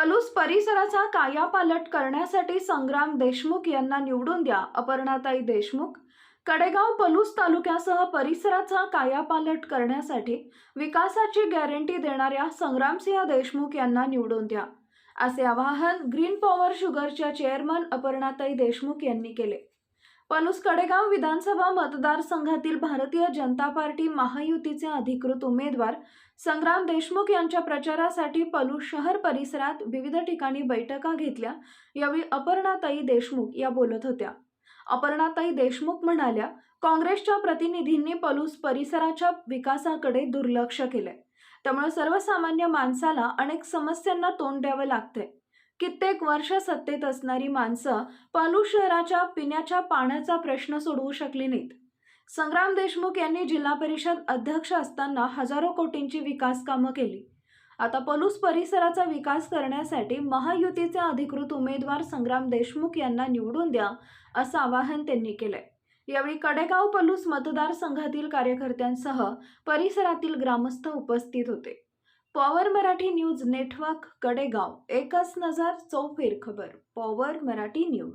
पलूस परिसराचा कायापालट करण्यासाठी संग्राम देशमुख यांना निवडून द्या. अपर्णाताई देशमुख कडेगाव पलूस तालुक्यासह परिसराचा कायापालट करण्यासाठी विकासाची गॅरंटी देणाऱ्या संग्रामसिंह देशमुख यांना निवडून द्या. असे आवाहन ग्रीन पॉवर शुगरच्या चेअरमन अपर्णाताई देशमुख यांनी केले. पलूस कडेगाव विधानसभा मतदारसंघातील भारतीय जनता पार्टी महायुतीचे अधिकृत उमेदवार संग्राम देशमुख यांच्या प्रचारासाठी पलूस शहर परिसरात विविध ठिकाणी बैठका घेतल्या. यावेळी अपर्णाताई देशमुख या बोलत होत्या. अपर्णाताई देशमुख म्हणाल्या काँग्रेसच्या प्रतिनिधींनी पलूस परिसराच्या विकासाकडे दुर्लक्ष केलंय. त्यामुळे सर्वसामान्य माणसाला अनेक समस्यांना तोंड द्यावं लागतंय. कित्येक वर्ष सत्तेत असणारी माणसं पालू शहराच्या पिण्याच्या पाण्याचा प्रश्न सोडवू शकली नाहीत. संग्राम देशमुख यांनी जिल्हा परिषद अध्यक्ष असताना हजारो कोटींची विकास कामं केली. आता पलूस परिसराचा विकास करण्यासाठी महायुतीचे अधिकृत उमेदवार संग्राम देशमुख यांना निवडून द्या असं आवाहन त्यांनी केलंय. यावेळी कडेगाव पलूस मतदारसंघातील कार्यकर्त्यांसह परिसरातील ग्रामस्थ उपस्थित होते. Power Marathi news network Kadegaon एकच नजर चौफेर खबर पॉवर मराठी न्यूज.